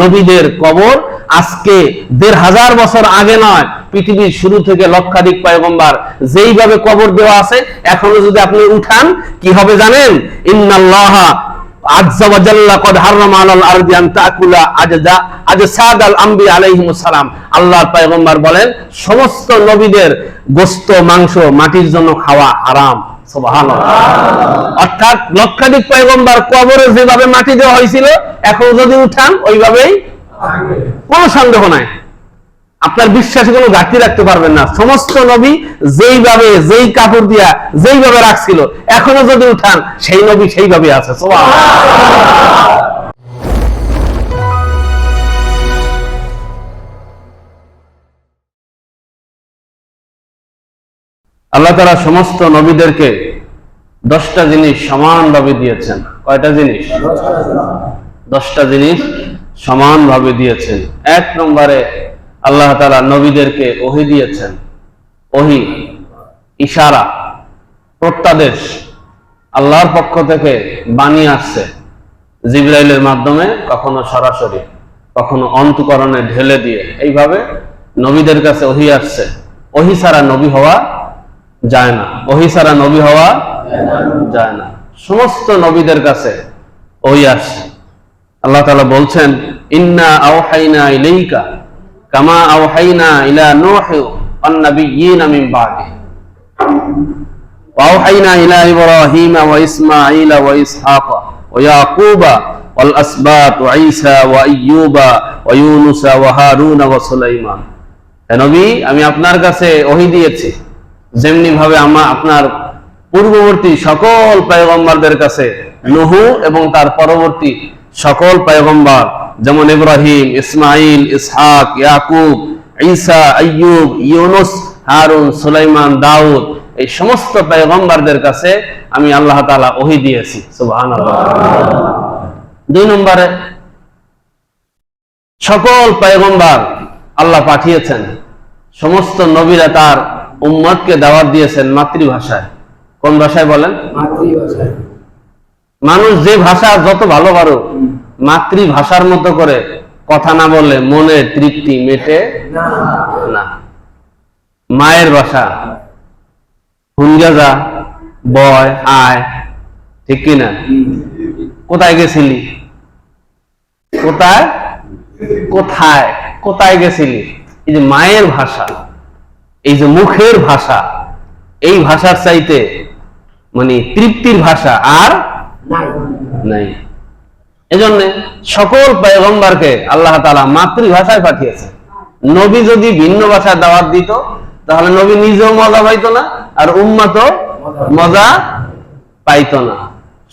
নবীদের কবর। আজকে দেড় হাজার বছর আগে নয়, পৃথিবীর শুরু থেকে লক্ষাধিক পয়গম্বার যেইভাবে কবর দেওয়া আছে, এখনও যদি আপনি উঠান, কি হবে জানেন? ইন্নাল্লাহ বলেন, সমস্ত নবীদের গোস্ত, মাংস, মাটির জন্য খাওয়া সুবহানাল্লাহ অর্থাৎ লক্ষাধিক পয়গম্বার কবরে যেভাবে মাটি দেওয়া হয়েছিল, এখন যদি উঠান, ওইভাবেই কোনো সন্দেহ নাই। আপনার বিশ্বাসে কোনো ঘাটতি রাখতে পারবেন না। সমস্ত নবী যেইভাবে, যেই কাপড় দিয়া, যেইভাবে রাখছিল, এখনও যদি উঠান, সেই নবী সেইভাবে আছে। আল্লাহ তারা সমস্ত নবীদেরকে দশটা জিনিস সমানভাবে দিয়েছেন। কয়টা জিনিস? দশটা জিনিস সমানভাবে দিয়েছেন। এক নম্বরে আল্লাহ তালা নবীদেরকে ওহি দিয়েছেন। ওহি, ইশারা, প্রত্যাদেশ। আল্লাহর পক্ষ থেকে বাণী আসছে। জিব্রাইলের মাধ্যমে কখনো সরাসরি, কখনো অন্তকরণে ঢেলে দিয়ে। এইভাবে নবীদের কাছে ওহি আসছে। ওহি ছাড়া নবী হওয়া যায় না ওহি ছাড়া নবী হওয়া যায় না সমস্ত নবীদের কাছে ওহি আসছে আল্লাহ তাআলা বলছেন ইন্না আওহাইনা ইলাইকা কামা আওহাইনা ইলা নূহ ওয়ান নাবিয়্যিনা মিন বাদি وأوحينا إلى إبراهيم وإسماعيل وإسحاق ويعقوب والأسباط وعيسى وأيوب ويونس وهارون وسليمان হে নবী আমি আপনার কাছে ওহি দিয়েছি যেমনি ভাবে আমা আপনার পূর্ববর্তী সকল পয়গম্বরদের কাছে নুহু এবং তার পরবর্তী সকল পয়গম্বর, যেমন ইব্রাহিম ইসমাইল ইসহাক, ইয়াকুব, ঈসা, আইয়ুব, ইউনুস, হারুন, সুলাইমান, দাউদ, এই সমস্ত পায়গম্বারদের কাছে আমি আল্লাহ তাআলা ওহি দিয়েছি। সুবহানাল্লাহ। দুই নম্বরে, সকল পয়গম্বর আল্লাহ পাঠিয়েছেন। সমস্ত নবীরা তার উম্মতকে দাওয়াত দিয়েছেন মাতৃভাষায়। কোন ভাষায় বলেন? মানুষ যে ভাষা যত ভালো পারো মাতৃভাষার মতো করে কথা না বললে মনে তৃপ্তি মেটে না। মায়ের ভাষা হুঙ্গা যা বয় আয় ঠিক কিনা কোথায় গেছিলি? কোথায়? কোথায়? কোথায় গেছিলি? এই যে মায়ের ভাষা এই যে মুখের ভাষা এই ভাষার চাইতে মানে তৃপ্তির ভাষা আর নাই। এজন্য সকল পয়গম্বরকে আল্লাহ তাআলা মাতৃভাষায় পাঠিয়েছে নবী যদি ভিন্ন ভাষায় দাওয়াত দিত তাহলে নবী নিজেও মজা পাইতো না আর উম্মাত মজা পাইতো না।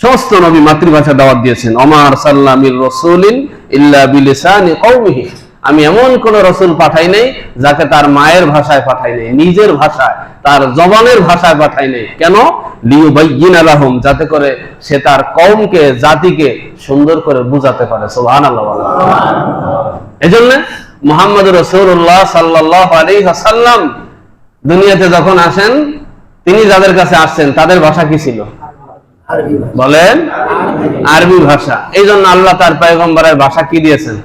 সমস্ত নবী মাতৃভাষা দাওয়াত দিয়েছেন। অমার সাল্লামির রসুলিন ইল্লা বিলিসানি কওমিহি। আমি এমন কোন রসুল পাঠাই নাই যাকে তার মায়ের ভাষায় পাঠাই নাই নিজের ভাষায় তার জবানের ভাষায় পাঠাই নাই। কেন? লিউবাইয়িন আলাহুম যাতে করে সে তার কওমকে জাতিকে সুন্দর করে বুঝাতে পারে। সুবহানাল্লাহ বলেন। এজন্য মোহাম্মদ রসুল্লাহ সাল্লাহ আলী হাসাল্লাম দুনিয়াতে যখন আসেন তিনি যাদের কাছে আসছেন তাদের ভাষা কি ছিল? বলেন আরবি ভাষা। এই জন্য আল্লাহ তার পয়গম্বরের ভাষা কি দিয়েছেন?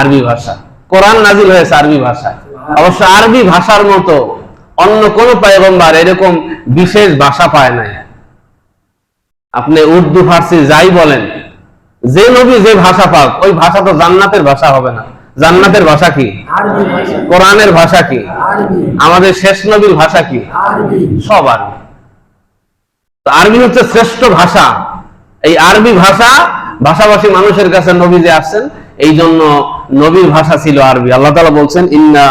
আরবি ভাষা। কোরআন নাজিল হয়েছে আরবি ভাষায়। অবশ্য আরবি ভাষার মতো অন্য কোন পয়গম্বর এরকম বিশেষ ভাষা পায় নাই। আপনি উর্দু ফার্সি যাই বলেন যে নবী যে ভাষা পাক ওই ভাষা তো জান্নাতের ভাষা হবে না। জান্নাতের ভাষা কি? কোরআনের ভাষা কি? আমাদের শেষ নবীর ভাষা কি? সব আরবি। তো আরবি হচ্ছে শ্রেষ্ঠ ভাষা। এই আরবি ভাষা ভাষাভাষী মানুষের কাছে নবী যে আসছেন এই জন্য নবীর ভাষা ছিল আরবি। আল্লাহ তাআলা বলছেন ইন্না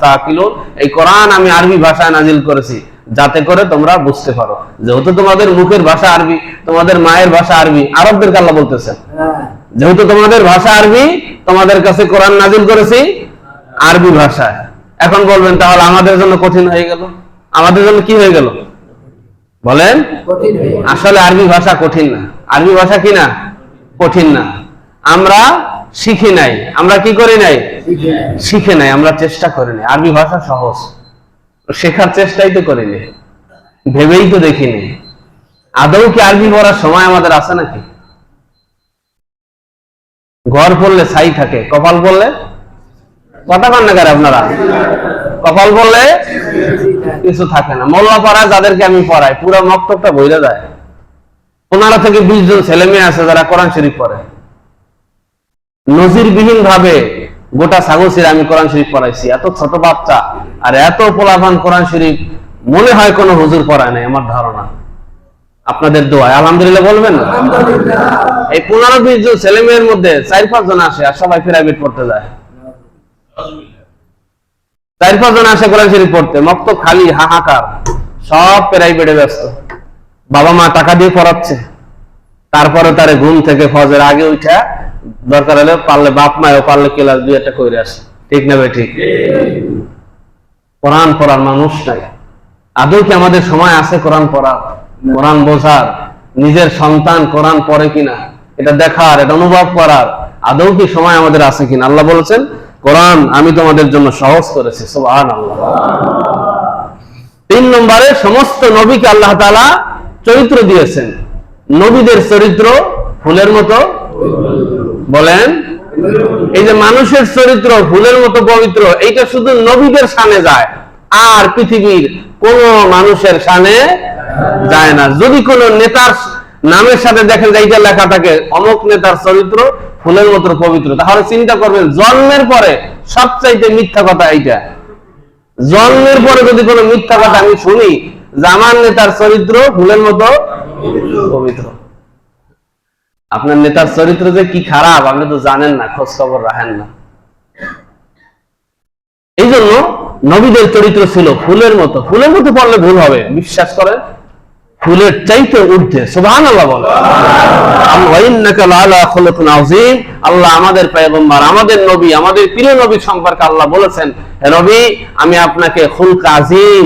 তাকিলুন এই কোরআন আমি আরবি ভাষায় নাজিল করেছি যাতে করে তোমরা বুঝতে পারো। যেহেতু তোমাদের মুখের ভাষা আরবি তোমাদের মায়ের ভাষা আরবি আরবদেরকে আল্লাহ বলতেছেন। হ্যাঁ। যেহেতু তোমাদের ভাষা আরবি তোমাদের কাছে কোরআন নাজিল করেছি আরবি ভাষায়। এখন বলবেন তাহলে আমাদের জন্য কঠিন হয়ে গেল? আমাদের জন্য কি হয়ে গেল? বলেন। আসলে আরবি ভাষা কঠিন না। আরবি ভাষা কি না? কঠিন না। আমরা শিখি নাই। আমরা কি করি নাই? শিখে নাই। আমরা চেষ্টা করি নাই। আরবি ভাষা সহজ। শেখার চেষ্টাই তো করিনি ভেবেই তো দেখিনি আদৌ কি আরবি পড়ার সময় আমাদের আছে নাকি? ঘর পড়লে ছাই থাকে। কপাল পড়লে? কথা কান্না করে আপনারা? কপাল পড়লে কিছু থাকে না। মোল্লা পাড়ায় যাদেরকে আমি পড়াই পুরো মক্তবটা বইলে যায়। পনেরো থেকে বিশ জন ছেলে মেয়ে আছে যারা কোরআন শরীফ পড়ে। নজিরবিহীন ভাবে গোটা সাগসির আমি কোরআন শরীফ পড়াইছি। এত ছোট বাচ্চা আর এত পোলাপান কোরআন শরীফ মনে হয় কোনো হুজুর পড়ায় নাই আমার ধারণা। আপনাদের দোয়া আলহামদুলিল্লাহ বলবেন না? এই পনেরো বিশ জন ছেলে মেয়ের মধ্যে চার পাঁচ জন আসে আর সবাই প্রাইভেট পড়তে যায়। চার পাঁচ জন আসে কোরআন শরীফ পড়তে। মক্ত খালি হাহাকার। সব প্রাইভেটে ব্যস্ত। বাবা মা টাকা দিয়ে পড়াচ্ছে। তারপরে তারে ঘুম থেকে ফজের আগে উঠা দরকার হলে পারলে বাপ মায়ও পারলে ক্লাস দুই একটা করে আসে। ঠিক না ভাই ঠিক? কোরআন পড়ার মানুষ নাই। আদৌ কি আমাদের সময় আছে কোরআন পড়ার? কোরআন বোঝার? নিজের সন্তান কোরআন পড়ে কিনা? এটা দেখার এটা অনুভব করার আদৌ কি সময় আমাদের আছে কিনা? আল্লাহ বলেছেন কোরআন আমি তোমাদের জন্য সহজ করেছি। সুবহান আল্লাহ তিন নম্বরে সমস্ত নবীকে আল্লাহ তাআলা চরিত্র দিয়েছেন। নবীদের চরিত্র ফুলের মতো? বলেন। এই যে মানুষের চরিত্র ফুলের মতো পবিত্র, এইটা শুধু নবীদের সামনে যায়। আর পৃথিবীর কোন মানুষের সামনে যায় না। যদি কোন নেতার নামের সাথে দেখেন যে এইটা লেখা থাকে, অমুক নেতার চরিত্র ফুলের মতো পবিত্র। তাহলে চিন্তা করবেন, জন্মের পরে সবচাইতে মিথ্যা কথা এইটা। জন্মের পরে যদি কোনো মিথ্যা কথা আমি শুনি আমার নেতার চরিত্র ফুলের মতো পবিত্র। আপনার নেতার চরিত্র যে কি খারাপ, আপনি তো জানেন না, খোঁজ খবর রাখেন না। এই জন্য নবীদের চরিত্র ছিল ফুলের মতো। ফুলের মতো পড়লে ভুল হবে, বিশ্বাস করেন? ফুলের চাইতে ঊর্ধ্বে সুবহান আল্লাহ বলে আল্লাহ আমাদের পয়গম্বর, আমাদের নবী, আমাদের প্রিয় নবী সম্পর্কে আল্লাহ বলেছেন নবী, আমি আপনাকে খুলক আজিম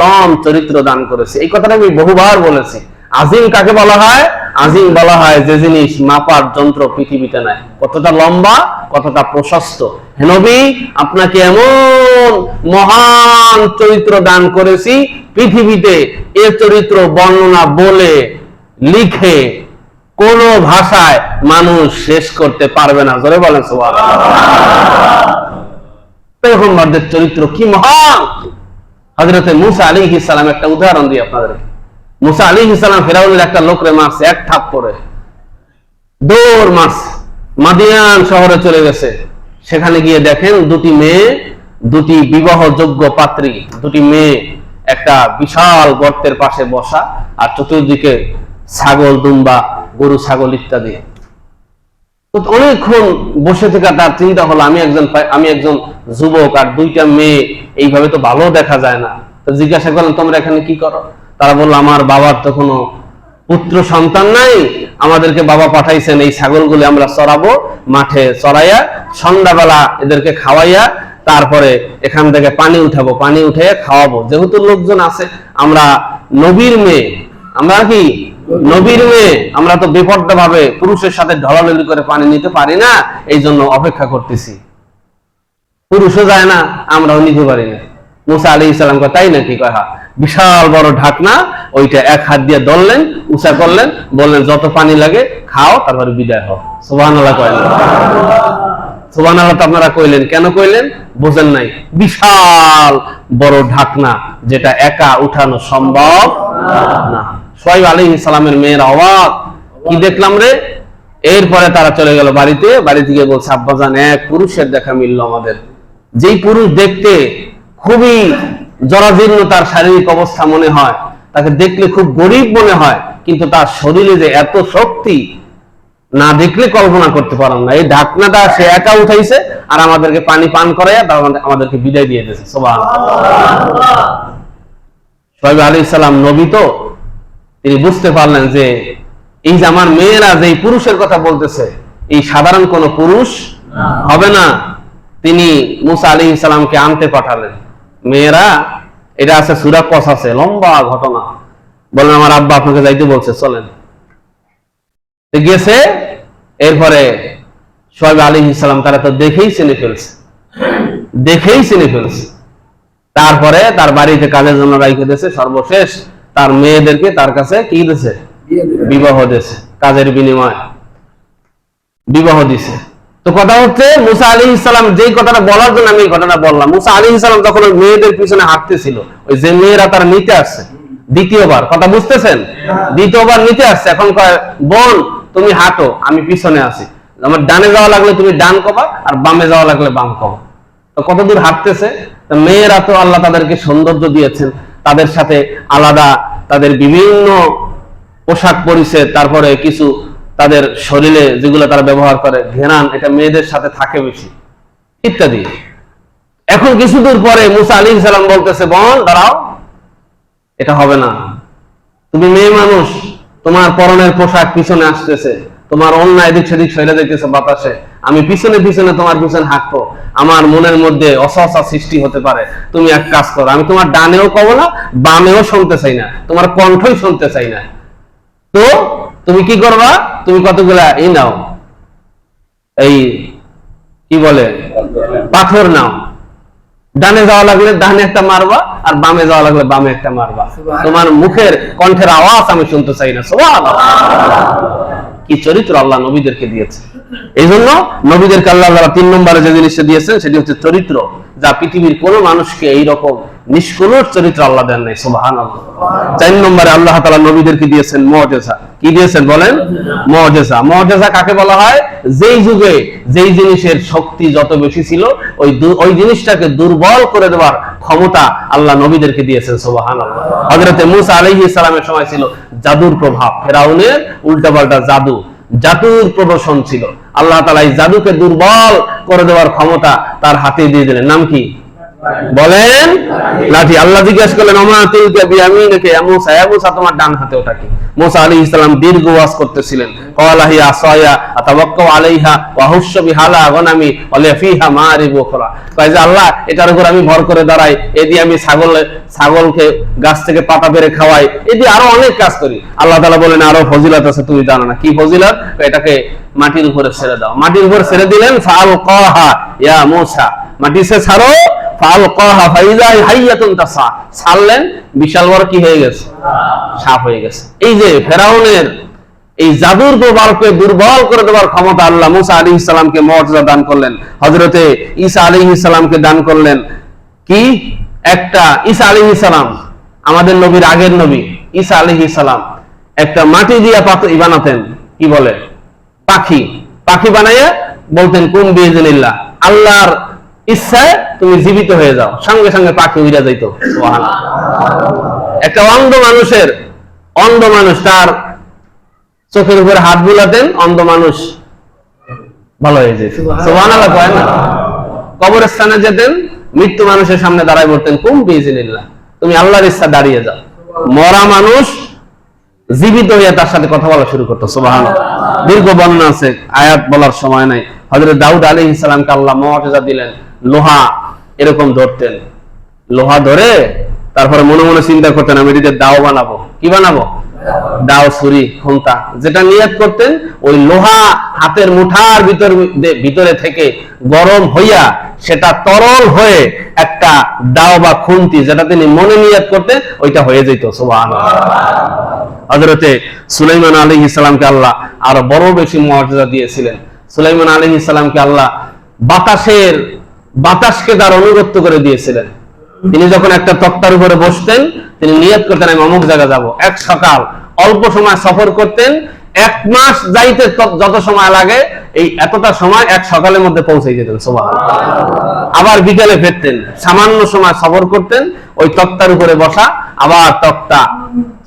উত্তম চরিত্র দান করেছি। এই কথাটা আমি বহুবার বলেছি। আজিম কাকে বলা হয়? আজিম বলা হয় যে জিনিস মাপার যন্ত্র পৃথিবীতে নাই। কতটা লম্বা, কতটা প্রশস্ত। হে নবী, আপনাকে এমন মহান চরিত্র দান করেছি পৃথিবীতে। এ চরিত্র বর্ণনা বলে, লিখে কোন ভাষায় মানুষ শেষ করতে পারবে না। জোরে বলেন পেগম্বরদের চরিত্র কি মহান! হজরতে মুসা আলী সালাম একটা উদাহরণ দিই আপনাদের। মুসা আলী ইসলাম ফেরাউনের একটা লোকরে মারছে এক থাপ করে। দৌড় মারছে মাদিয়ান শহরে চলে গেছে। সেখানে গিয়ে দেখেন দুটি মেয়ে, দুটি বিবাহযোগ্য পাত্রী, দুটি মেয়ে একটা বিশাল গর্তের পাশে বসা আর চতুর্দিকে ছাগল, দুম্বা, গরু, ছাগল ইত্যাদি। অনেকক্ষণ বসে থেকে তার চিন্তা হলো, আমি একজন আমি একজন যুবক আর দুইটা মেয়ে, এইভাবে তো ভালো দেখা যায় না। জিজ্ঞাসা করলাম, তোমরা এখানে কি করো? তারা বলল, আমার বাবার তো কোনো পুত্র সন্তান নাই। আমাদেরকে বাবা পাঠাইছেন এই ছাগলগুলি আমরা চড়াবো, মাঠে চড়াইয়া, সন্ধ্যাবেলা এদেরকে খাওয়াইয়া, তারপরে এখান থেকে পানি উঠাবো, পানি উঠে খাওয়াবো। যেহেতু লোকজন আছে, আমরা নবীর মেয়ে, আমরা কি নবীর মেয়ে, আমরা তো বেপর্দা ভাবে পুরুষের সাথে ঢলাঢলি করে পানি নিতে পারি না এই জন্য অপেক্ষা করতেছি। পুরুষও যায় না, আমরাও নিতে পারি না। মুসা আলী ইসলাম তাই নাকি? কয়, হা। বিশাল বড় ঢাকনা, ওইটা এক হাত দিয়ে দললেন উঁচা করলেন, বললেন, যত পানি লাগে খাও, তারপরে বিদায় হও। সুবাহ কয় না। সুবাহ তো আপনারা কইলেন, কেন কইলেন? বোঝেন নাই। বিশাল বড় ঢাকনা, যেটা একা উঠানো সম্ভব না। সোয়াইব আলী ইসলামের মেয়ের অবাক। কি দেখলাম রে? এরপরে তারা চলে গেল বাড়িতে। বাড়ি থেকে বলছে আব্বাজান এক পুরুষের দেখা মিললো আমাদের। যেই পুরুষ দেখতে খুবই জরাজীর্ণ তার শারীরিক অবস্থা মনে হয় তাকে দেখলে খুব গরিব মনে হয় কিন্তু তার শরীরে যে এত শক্তি না দেখলে কল্পনা করতে পারেন না। এই ঢাকনাটা সে একা উঠাইছে আর আমাদেরকে পানি পান করাইয়া তার আমাদের- আমাদেরকে বিদায় দিয়ে দিয়েছে। সোবাহ সোহেব আলী ইসলাম নবী তো? তিনি বুঝতে পারলেন যে এই যে আমার মেয়েরা যে পুরুষের কথা বলতেছে এই সাধারণ কোন পুরুষ হবে না। তিনি মুসা আলী ইসলামকে আনতে পাঠালেন। মেয়েরা এটা আছে সুরা কস আছে লম্বা ঘটনা। বলেন আমার আব্বা আপনাকে যাইতে বলছে চলেন। গেছে এরপরে সোহেব আলী ইসলাম তারা তো দেখেই চিনে ফেলছে। দেখেই চিনে ফেলছে। তারপরে তার বাড়িতে কাজের জন্য রাইখে দিয়েছে সর্বশেষ তার মেয়েদেরকে তার কাছে কি দিলেন। বিবাহ দিয়েছে কাজের বিনিময়ে। বিবাহ দিছে। তো কথা হচ্ছে মুসা আলী ইসলাম যেই কথাটা বলার জন্য আমি এই কথাটা বললাম মুসা আলী ইসলাম যখন ওই মেয়েদের পিছনে হাঁটতেছিল ওই যে মেয়েরা তারা নিতে আসছে দ্বিতীয়বার। কথা বুঝতেছেন? দ্বিতীয়বার নিতে আসছে। এখন বোন তুমি হাঁটো আমি পিছনে আছি। আমার ডানে যাওয়া লাগলে তুমি ডান কবা আর বামে যাওয়া লাগলে বাম কবা। তো কত দূর হাঁটতেছে মেয়েরা তো আল্লাহ তাদেরকে সৌন্দর্য দিয়েছেন। তাদের সাথে আলাদা, তাদের বিভিন্ন পোশাক পরিছে তারপরে কিছু তাদের শরীরে যেগুলো তারা ব্যবহার করে, ঘেরান, এটা মেয়েদের সাথে থাকে বেশি, ইত্যাদি। এখন কিছু দূর পরে মুসা আলী সালাম বলতেছে বোন দাঁড়াও, এটা হবে না। তুমি মেয়ে মানুষ, তোমার পরনের পোশাক পিছনে আসতেছে, তোমার অন্য এদিক সেদিক সরে যাইতেছে বাতাসে আমি পিছনে পিছনে তোমার পিছনে হাঁটবো। আমার মনের মধ্যে অসহসা সৃষ্টি হতে পারে। তুমি এক কাজ করো আমি তোমার ডানেও কব না বামেও শুনতে চাই না তোমার কণ্ঠই শুনতে চাই না। তো তুমি কি করবা? তুমি কতগুলা এই নাও এই কি বলে পাথর নাও। ডানে যাওয়া লাগলে ডানে একটা মারবা আর বামে যাওয়া লাগলে বামে একটা মারবা। তোমার মুখের কণ্ঠের আওয়াজ আমি শুনতে চাই না সুবহানাল্লাহ। কি চরিত্র আল্লাহ নবীদেরকে দিয়েছে। এই জন্য নবীদেরকে আল্লাহ তাআলা তিন নম্বরে যে জিনিসটা দিয়েছেন, সেটি হচ্ছে চরিত্র। যা পৃথিবীর কোন মানুষকে এইরকম নিষ্কলুর চরিত্র আল্লাহ দেন নাই সুবাহান চার নম্বরে আল্লাহ তালা নবীদেরকে দিয়েছেন মজেসা কি দিয়েছেন বলেন? মজেসা মজেসা কাকে বলা হয়? যেই যুগে যেই জিনিসের শক্তি যত বেশি ছিল, ওই ওই জিনিসটাকে দুর্বল করে দেওয়ার ক্ষমতা আল্লাহ নবীদেরকে দিয়েছেন সোবাহান হজরতে মুসা আলহি ইসলামের সময় ছিল জাদুর প্রভাব। ফেরাউনের উল্টাপাল্টা জাদু। জাদুর প্রদর্শন ছিল। আল্লাহ তালা এই জাদুকে দুর্বল করে দেওয়ার ক্ষমতা তার হাতে দিয়ে দিলেন। নাম কি? বলেন? লাঠি আল্লাহ করলেন মুসা তোমার ডান হাতে ওটা কি? মুসা আলাইহিস সালাম দীর্ঘ করতেছিলেন। আলাইহা বিহালা গনামি যে, আল্লাহ, এটার উপর আমি ভর করে দাঁড়াই, এ দিয়ে আমি ছাগল, ছাগলকে গাছ থেকে পাতা পেরে খাওয়াই, এ দিয়ে আরও অনেক কাজ করি। আল্লাহ তাআলা বলেন, আরও ফজিলত আছে, তুমি জানো না। কি ফজিলত? এটাকে মাটির উপরে ছেড়ে দাও। মাটির উপরে ছেড়ে দিলেন ফাল কহা ইয়া মাটি সে ছাড়ো ছাড়লেন, বিশাল বড় কি হয়ে গেছে? সাপ হয়ে গেছে। এই যে ফেরাউনের এই জাদুর প্রভাবকে দুর্বল করে দেওয়ার ক্ষমতা আল্লাহ মুসা আলী ইসলামকে মর্যাদা দান করলেন। হজরতে ঈসা আলী ইসলামকে দান করলেন। কি? একটা ঈসা আলী ইসলাম আমাদের নবীর আগের নবী, ঈসা আলী ইসলাম একটা মাটি দিয়া পাত বানাতেন, কি বলে? পাখি। পাখি বানাইয়া বলতেন কোন বিয়েজিল্লাহ আল্লাহর ইচ্ছায় তুমি জীবিত হয়ে যাও। সঙ্গে সঙ্গে পাখি উড়া যাইতো। একটা অন্ধ মানুষের অন্ধ মানুষ তার চোখের উপরে হাত বুলাতেন অন্ধ মানুষ ভালো হয়ে যেত। সুবহানাল্লাহ। কয় না? কবরস্থানে যেতেন মৃত্যু মানুষের সামনে দাঁড়ায় বলতেন কুম বিয়েজিল্লাহ তুমি আল্লাহর ইচ্ছা দাঁড়িয়ে যাও। মরা মানুষ জীবিত হয়ে তার সাথে কথা বলা শুরু করতো সুবাহান দীর্ঘ বর্ণনা আছে আয়াত বলার সময় নাই। হজরত দাউদ আলী ইসলামকে আল্লাহ মর্যাদা দিলেন। লোহা এরকম ধরতেন। লোহা ধরে তারপরে মনে মনে চিন্তা করতেন, আমি এটিতে দাও বানাবো। কি বানাবো? দাও, ছুরি খুন্তা যেটা নিয়ত করতেন, ওই লোহা হাতের মুঠার ভিতর ভিতরে থেকে গরম হইয়া সেটা তরল হয়ে একটা দাও বা খুন্তি যেটা তিনি মনে নিয়ত করতেন, ওইটা হয়ে যেত সুবহানাল্লাহ। হজরতে সুলাইমান আলী ইসলামকে আল্লাহ আরও বড় বেশি মর্যাদা দিয়েছিলেন। সুলাইমান আলী ইসলামকে আল্লাহ বাতাসের বাতাসকে তার অনুগত্য করে দিয়েছিলেন। তিনি যখন একটা তক্তার উপরে বসতেন, তিনি নিয়ত করতেন, আমি অমুক জায়গা যাব, এক সকাল, অল্প সময় সফর করতেন, এক মাস যাইতে যত সময় লাগে, এই এতটা সময় এক সকালের মধ্যে পৌঁছে যেতেন সোভা আবার বিকেলে ফিরতেন, সামান্য সময় সফর করতেন, ওই তক্তার উপরে বসা, আবার তক্তা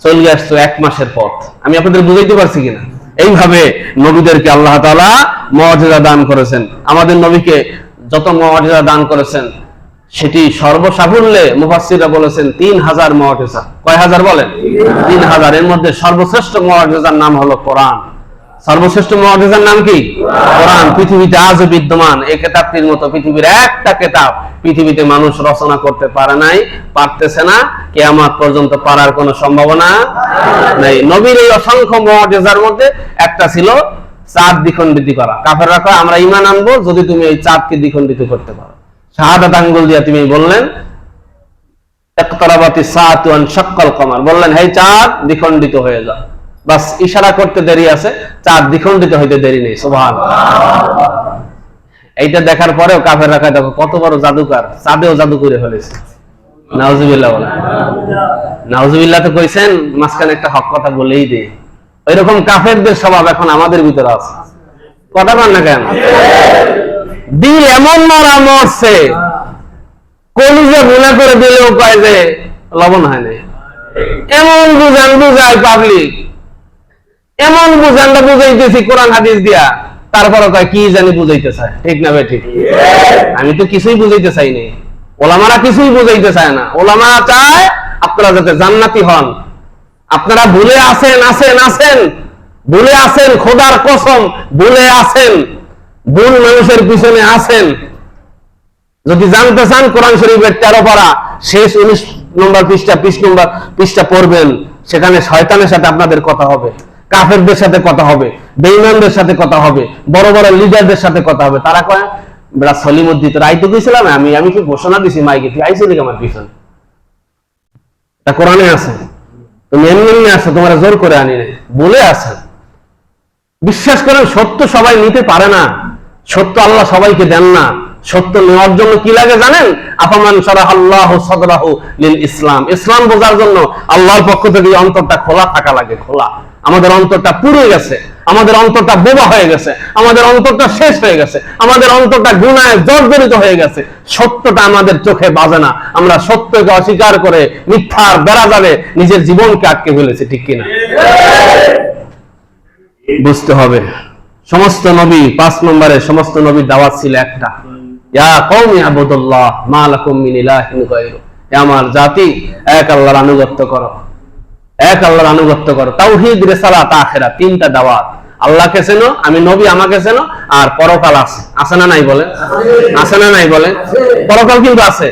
চলে আসতো এক মাসের পথ। আমি আপনাদের বুঝাইতে পারছি কিনা? এইভাবে নবীদেরকে আল্লাহ তাআলা মর্যাদা দান করেছেন। আমাদের নবীকে যত মর্যাদা দান করেছেন, সেটি সর্বসাফল্যে মুফাসসিররা বলেছেন তিন হাজার মর্যাদা কয় হাজার বলেন? তিন হাজার। এর মধ্যে সর্বশ্রেষ্ঠ মর্যাদার নাম হলো কোরআন। সর্বশ্রেষ্ঠ মহাদেজার নাম কি? কোরআন। পৃথিবীতে আজও বিদ্যমান। এই কেতাবটির মতো পৃথিবীর একটা কেতাব পৃথিবীতে মানুষ রচনা করতে পারে নাই, পারতেছে না, কেয়ামত পর্যন্ত পারার কোনো সম্ভাবনা নেই। নবীর এই অসংখ্য মহাদেজার মধ্যে একটা ছিল চাঁদ দ্বিখণ্ডিত করা। কাফেররা কয়, আমরা ইমান আনব যদি তুমি এই চাঁদকে দ্বিখণ্ডিত করতে পারো। শাহাদাত আঙ্গুল দিয়া তুমি বললেন শাক্কাল কমার। বললেন চাঁদ, দ্বিখণ্ডিত হয়ে যাও। বাস, ইশারা করতে দেরি আছে। চাঁদ দ্বিখণ্ডিত হইতে দেরি নেই এইটা দেখার পরেও কাফের রাখা দেখো, কত বড় জাদুকার। চাঁদেও জাদু করে ফেলেছে। নাউজুবিল্লাহ বলে। নাউজুবিল্লাহ তো কইছেন, মাঝখানে একটা হক কথা বলেই দে। ওইরকম কাফেরদের স্বভাব এখন আমাদের ভিতরে আছে। কথা বল না কেন? দিল এমন মরা মরছে, কলিজে গুণা করে দিলেও কয় যে লবণ হয় নাই। এমন বুঝান, বুঝায় পাবলিক এমন বুঝানটা বুঝাইতেছি কোরআন হাদিস দিয়া। তারপরে কয়, কি জানি বুঝাইতে চায় ঠিক না ভাই, ঠিক। আমি তো কিছুই বুঝাইতে চাই নাই ওলামারা কিছুই বুঝাইতে চায় না। ওলামারা চায় আপনারা যাতে জান্নাতি হন। আপনারা ভুলে আছেন আছেন আছেন। ভুলে আছেন খোদার কসম, ভুলে আছেন। ভুল মানুষের পিছনে আছেন। যদি জানতে চান কোরআন শরীফের তেরো পারা, শেষ উনিশ নম্বর পৃষ্ঠা, বিশ নম্বর পৃষ্ঠা পড়বেন। সেখানে শয়তানের সাথে আপনাদের কথা হবে, কাফেরদের সাথে কথা হবে বেইমানদের সাথে কথা হবে, বড় বড় লিডারদের সাথে কথা হবে। তারা কয়, বেড়া সলিমুদ্দি তোর আইতে গেছিলাম আমি আমি কি ঘোষণা দিছি মাইকে? তুই আইছিলি আমার পিছনে? তা কোরআনে আছে। তুমি এমনি এমনি আসো তোমার জোর করে আনি বলে আছেন। বিশ্বাস করেন, সত্য সবাই নিতে পারে না। সত্য আল্লাহ সবাইকে দেন না। সত্য নেওয়ার জন্য কি লাগে জানেন? আপামান সারা আল্লাহ সদরাহ লিল ইসলাম। ইসলাম বোঝার জন্য আল্লাহর পক্ষ থেকে অন্তরটা খোলা থাকা লাগে, খোলা। আমাদের অন্তরটা পুড়ে গেছে, আমাদের অন্তরটা বোবা হয়ে গেছে, আমাদের অন্তরটা শেষ হয়ে গেছে, আমাদের অন্তরটা গুনায় জর্জরিত হয়ে গেছে। সত্যটা আমাদের চোখে বাজে না। আমরা সত্যকে অস্বীকার করে মিথ্যার বেড়া যাবে নিজের জীবনকে আটকে ফেলেছি, ঠিক কিনা? বুঝতে হবে। সমস্ত নবী, পাঁচ নম্বরে সমস্ত নবীর দাওয়াত ছিল একটা। ইয়া কওমি আবুদুল্লাহ মা লাকুম গায়রু আমার জাতি, এক আল্লাহর আনুগত্য করো। এক আল্লাহর আনুগত্য করো। তাওহীদ, রিসালাত আখিরা তিনটা দাওয়াত। আল্লাহকে চেনো, আমি নবী, আমাকে চেনো, আর পরকাল আছে। আছে না নাই বলে আছে না নাই বলে পরকাল কিন্তু আছে।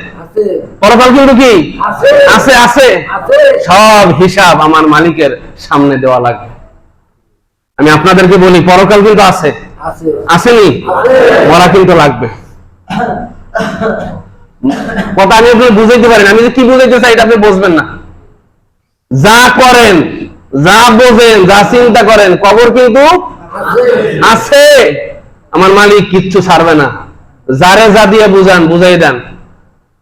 পরকাল কিন্তু কি? আছে আছে। সব হিসাব আমার মালিকের সামনে দেওয়া লাগবে আমি আপনাদেরকে বলি, পরকাল কিন্তু আছে। আসেনি। বলা কিন্তু লাগবে। কথা আমি আপনি বুঝাইতে পারেন আমি যে কি বুঝাইতে চাই এটা আপনি বুঝবেন না। যা করেন, যা বোঝেন, যা চিন্তা করেন, কবর কিন্তু আছে। আমার মালিক কিচ্ছু ছাড়বে না। যারে যা দিয়ে বুঝান, বুঝাই দেন।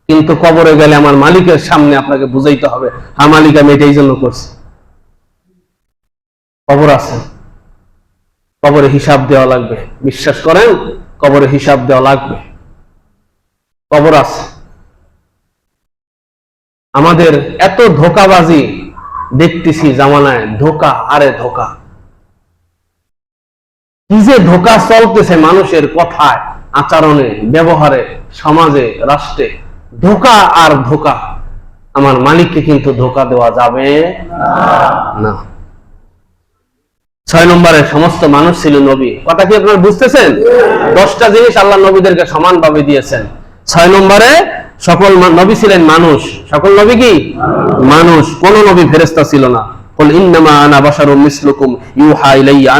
কিন্তু কবরে গেলে আমার মালিকের সামনে আপনাকে বুঝাইতে হবে হ্যাঁ মালিক, আমি এটাই জন্য করছি। কবর আছে। কবরে হিসাব দেওয়া লাগবে। বিশ্বাস করেন, কবরে হিসাব দেওয়া লাগবে। কবর আছে। আমাদের এত ধোকাবাজি দেখতেছি জামানায় ধোকা, আরে ধোকা। কি যে ধোকা চলতেছে মানুষের কথায়, আচরণে, ব্যবহারে, সমাজে, রাষ্ট্রে। ধোকা আর ধোকা। আমার মালিককে কিন্তু ধোকা দেওয়া যাবে না। ছয় নম্বরে, সমস্ত মানুষ ছিল নবী। কথা কি আপনারা বুঝতেছেন? দশটা জিনিস আল্লাহ নবীদেরকে সমানভাবে দিয়েছেন। ছয় নম্বরে সকল নবী ছিলেন মানুষ। সকল নবী কি? মানুষ। কোন নবী ফেরেস্তা ছিল না। কল ইন্নামা আনা মিসলুকুম, ইউহা ইলাইয়া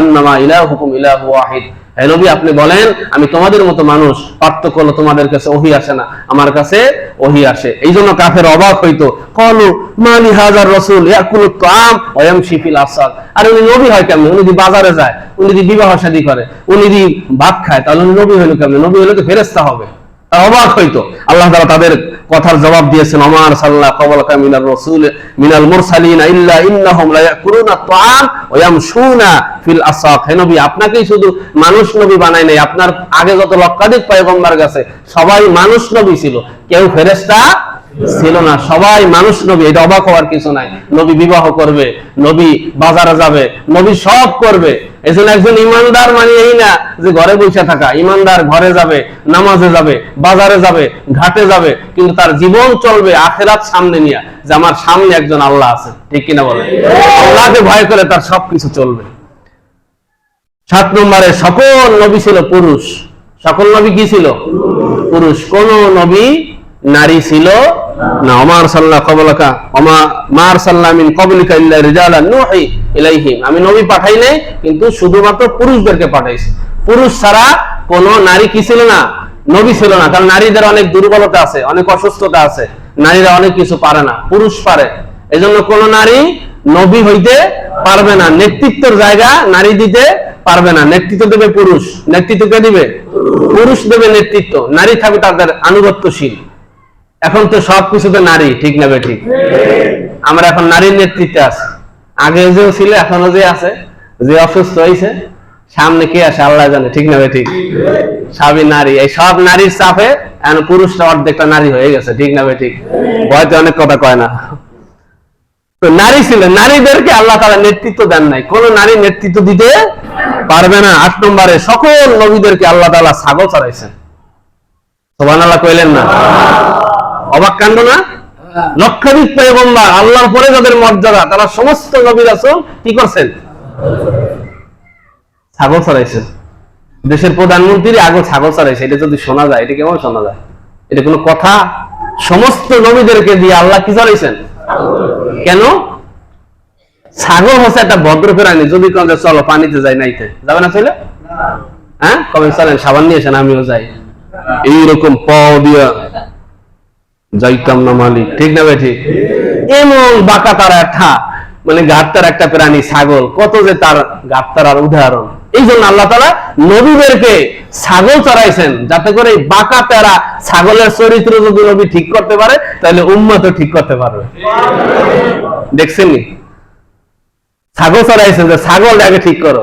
ইলাহুকুম ইলাহু ওয়াহিদ। হে নবী, আপনি বলেন, আমি তোমাদের মতো মানুষ। পার্থক্য হলো তোমাদের কাছে ওহি আসে না, আমার কাছে ওহি আসে। এই জন্য কাফের অবাক হইতো। কলু, মানি হাজার রসুল, ইয়াকুল তাম ওয়াম শিফিল আসাদ। আর উনি নবী হয় কেমন? উনি যদি বাজারে যায়, উনি যদি বিবাহ শাদী করে, উনি যদি ভাত খায়, তাহলে উনি নবী হইল কেমন? নবী হইলে তো ফেরেস্তা হবে। অবাক হইতো। আল্লাহ তারা তাদের কথার জবাব দিয়েছেন অমার সাল্লাহ কবল মিনাল রসুল, মিনাল মুরসালিন ইল্লা ইন্নাহুম লা ইয়াকুলুনা তাআম ওয়া ইয়ামশুনা ফিল আসাক হে নবী, আপনাকেই শুধু মানুষ নবী বানায় নাই, আপনার আগে যত লক্ষাধিক পয়গম্বর গেছে, সবাই মানুষ নবী ছিল। কেউ ফেরেশতা ছিল না। সবাই মানুষ নবী, এটা অবাক হওয়ার কিছু নাই। নবী বিবাহ করবে, নবী বাজারে যাবে, নবী সব করবে। এই জন্য একজন ইমানদার মানে এই না যে ঘরে বসে থাকা। ইমানদার ঘরে যাবে, নামাজে যাবে, বাজারে যাবে, ঘাটে যাবে, কিন্তু তার জীবন চলবে আখেরাত সামনে নিয়ে, যে আমার সামনে একজন আল্লাহ আছে। ঠিক কিনা বলে আল্লাহকে ভয় করে তার সবকিছু চলবে। সাত নম্বরে, সকল নবী ছিল পুরুষ। সকল নবী কি ছিল? পুরুষ। কোন নবী, নারী ছিল না ওমার সাল্লাহ কবলকা, ওমা মার সাল্লাহ কবলিকা ইল্লা রিজালান নুহি ইলাইহিম। আমি নবী পাঠাই নাই, কিন্তু শুধুমাত্র পুরুষদেরকে পাঠাইছি। পুরুষ ছাড়া কোন নারী কি ছিল না? নবী ছিল না। কারণ নারীদের অনেক দুর্বলতা আছে, অনেক অসুস্থতা আছে। নারীরা অনেক কিছু পারে না, পুরুষ পারে। কোন নারী নবী হইতে পারবে না। নেতৃত্বের জায়গা নারী দিতে পারবে না। নেতৃত্ব দেবে পুরুষ। নেতৃত্ব কে দিবে? পুরুষ দেবে নেতৃত্ব। নারী থাকবে তাদের আনুগত্যশীল। এখন তো সব কিছুতে নারী, ঠিক না বে ঠিক আমরা এখন নারীর নেতৃত্বে আছি। আগে যে ছিল, এখনও যে আছে, যে অসুস্থ হয়েছে সামনে কে আসে আল্লাহ জানে, ঠিক না ঠিক সবই নারী। এই সব নারীর চাপে এখন পুরুষটা অর্ধেকটা নারী হয়ে গেছে, ঠিক না ঠিক হয়তো অনেক কথা কয় না। তো নারী ছিল, নারীদেরকে আল্লাহ তারা নেতৃত্ব দেন নাই। কোন নারী নেতৃত্ব দিতে পারবে না। আট নম্বরে সকল নবীদেরকে আল্লাহ তালা ছাগল চড়াইছেন সোবান আল্লাহ কইলেন না? অবাক কাণ্ড না? লক্ষাধিক পয়গম্বর আল্লাহর পরে যাদের মর্যাদা তারা সমস্ত নবীর আসল কি করছেন? ছাগল চড়াইছেন দেশের প্রধানমন্ত্রী আগে ছাগল চড়াইছে। এটা যদি শোনা যায় এটা কেমন শোনা যায়? এটা কোনো কথা? সমস্ত নবীদেরকে দিয়ে আল্লাহ কি চড়াইছেন? কেন? ছাগল হচ্ছে একটা ভদ্র প্রাণী। যদি কেউ বলে, চলো পানিতে যাই নাইতে। যাবে না চলে? হ্যাঁ? কবে চলেন? সাবান নিয়েছেন আমিও যাই। এইরকম প দিয়া যাইতাম না মালিক। ঠিক না ঠিক এমন বাঁকা তার একটা মানে গাত্তার একটা প্রাণী, ছাগল। কত যে তার গাত্তার উদাহরণ। এই জন্য আল্লাহ তালা নবীদেরকে ছাগল চড়াইছেন, যাতে করে বাঁকা তেরা ছাগলের চরিত্র যদি নবী ঠিক করতে পারে, তাহলে উম্মত ঠিক করতে পারবে। দেখছেন ছাগল চড়াইছেন যে ছাগল আগে ঠিক করো।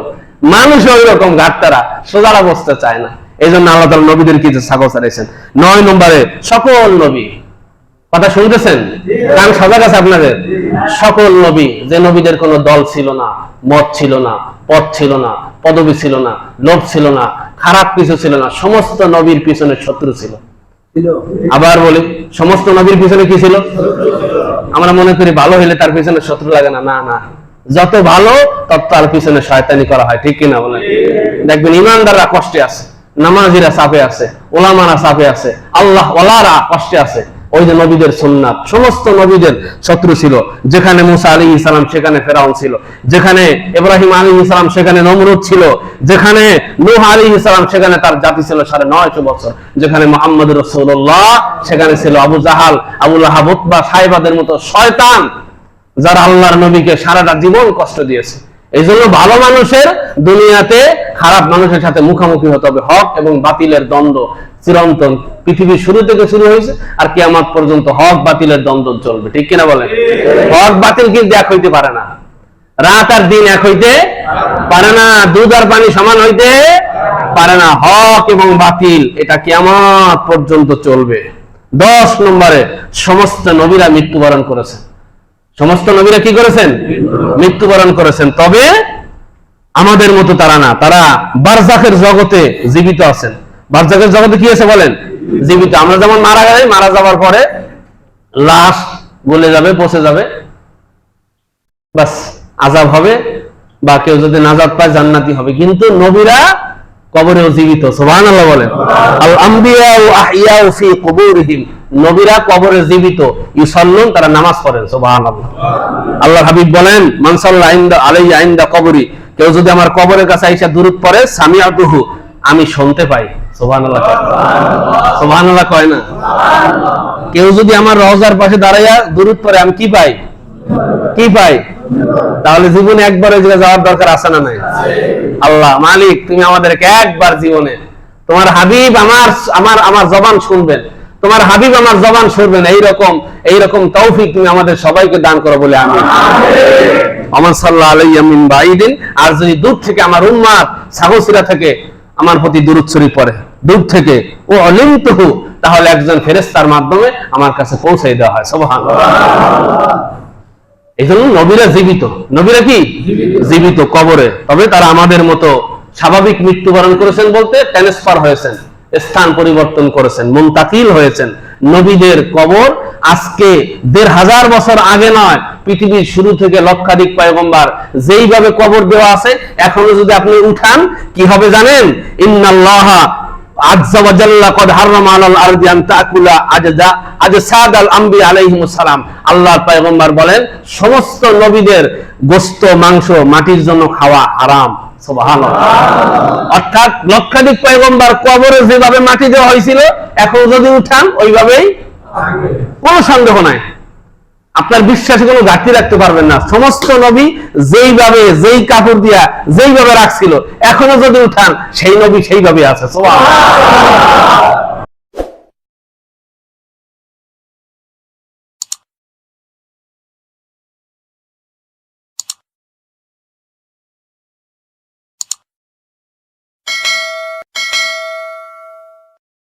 মানুষ ওই রকম ঘাটতারা সোজারা বসতে চায় না। এই জন্য আল্লাহ তালা নবীদের কিছু ছাগল চড়াইছেন। নয় নম্বরে সকল নবী কথা শুনতেছেন? কান সজাগ আছে আপনাদের? সকল নবী যে নবীদের কোনো দল ছিল না মত ছিল না পথ ছিল না পদবি ছিল না লোভ ছিল না খারাপ কিছু ছিল না সমস্ত নবীর পিছনে শত্রু ছিল। ছিল। আবার বলি সমস্ত নবীর পিছনে কি ছিল? আমরা মনে করি ভালো হলে তার পিছনে শত্রু লাগে না না না। যত ভালো তত তার পিছনে শয়তানি করা হয় ঠিক কিনা বলেন? দেখবেন ইমানদাররা কষ্টে আছে নামাজিরা চাপে আছে ওলামারা চাপে আছে আল্লাহ ওলারা কষ্টে আছে। ওই যে নবীদের সুন্নাত, সমস্ত নবীদের শত্রু ছিল। যেখানে মুসা আলী ইসলাম সেখানে ফেরাউন ছিল। যেখানে ইব্রাহিম আলী ইসলাম সেখানে নমরুদ ছিল। যেখানে নূহ আলী ইসলাম সেখানে তার জাতি ছিল সাড়ে নয়শো বছর। যেখানে মোহাম্মদ রসুল্লাহ সেখানে ছিল আবু জাহাল আবুল হাবুতবা সাহেবাদের মতো শয়তান, যারা আল্লাহর নবীকে সারাটা জীবন কষ্ট দিয়েছে। এই জন্য ভালো মানুষের দুনিয়াতে খারাপ মানুষের সাথে মুখোমুখি হতে হবে। হক এবং বাতিলের দ্বন্দ্ব চিরন্তন। পৃথিবীর শুরু থেকে শুরু হয়েছে আর কিয়ামত পর্যন্ত হক বাতিলের দ্বন্দ্ব চলবে। ঠিক কিনা বলেন? হক বাতিল কিন্তু এক হইতে পারে না। রাত আর দিন এক হইতে পারে না। দুধ আর পানি সমান হইতে পারে না। হক এবং বাতিল, এটা কিয়ামত পর্যন্ত চলবে। দশ নম্বরে, সমস্ত নবীরা মৃত্যুবরণ করেছেন। সমস্ত নবীরা কি করেছেন? মৃত্যুবরণ করেছেন। তবে আমাদের মতো তারা না। তারা বারজাকের জগতে জীবিত আছেন। বারজাকের জগতে কি আছে বলেন? জীবিত। আমরা যেমন মারা গেলে, মারা যাওয়ার পরে লাশ গলে যাবে, পচে যাবে। বাস, আজাব হবে বা কেউ যদি নাজাদ পায়, জান্নাতি হবে। কিন্তু নবীরা কবরেও জীবিত। সুবহানাল্লাহ বলেন। আল আম্বিয়া ও আহিয়া ফি কুবুরিহিম। নবীরা কবরে জীবিত। ইউসাল্লুন, তারা নামাজ পড়েন। সুবহানাল্লাহ। আল্লাহ আল্লাহ হাবিব বলেন, মান সাল্লা ইনদা, আলাইয়া ইনদা কবরি। কেউ যদি আমার কবরের কাছে আইসা দূরত পড়ে, সামিআতুহু, আমি শুনতে পাই। কেউ যদি আমার রওজার পাশে দাঁড়াইয়া দূরত পড়ে, আমি কি পাই? কি পাই? তাহলে জীবনে একবার ওই জায়গায় যাওয়ার দরকার আছে না নাই? আল্লাহ, মালিক, তুমি আমাদেরকে একবার জীবনে, তোমার হাবিব আমার আমার আমার জবান শুনবেন, তোমার হাবিব আমার জবান শুনবেন, এইরকম এইরকম তৌফিক তুমি আমাদের সবাইকে দান করো বলে আমি। আমার সাল্লাহ আলাইয়া মিন বাইদিন আর যদি দূর থেকে আমার উম্মাদ সাহসীরা থেকে আমার প্রতি দূরত শরীফ পড়ে। দূর থেকে ও অলিমতহু তাহলে একজন ফেরেস্তার মাধ্যমে আমার কাছে পৌঁছে দেওয়া হয়। সুবহানাল্লাহ। এই জন্য নবীরা জীবিত। নবীরা কি? জীবিত। কবরে। তবে তারা আমাদের মতো স্বাভাবিক মৃত্যুবরণ করেছেন বলতে ট্রান্সফার হয়েছেন স্থান পরিবর্তন করেছেন মুনতাকিল হয়েছেন। নবীদের কবর আজকে দেড় হাজার বছর আগে নয় পৃথিবীর শুরু থেকে লক্ষাধিক পয়গম্বার যেইভাবে কবর দেওয়া আছে এখনও যদি আপনি উঠান কি হবে জানেন? ইন্নাল্লাহা বলেন, সমস্ত নবীদের গোস্ত, মাংস, মাটির জন্য খাওয়া অর্থাৎ লক্ষাধিক কবরে যেভাবে মাটি দেওয়া হয়েছিল, এখন যদি উঠান, ওইভাবেই কোনো সন্দেহ নাই। আপনার বিশ্বাসে কোনো ঘাটতি রাখতে পারবেন না সমস্ত নবী যেইভাবে, যেই কাপড় দিয়া, যেইভাবে রাখছিল, এখনও যদি উঠান, সেই নবী সেইভাবে আছে।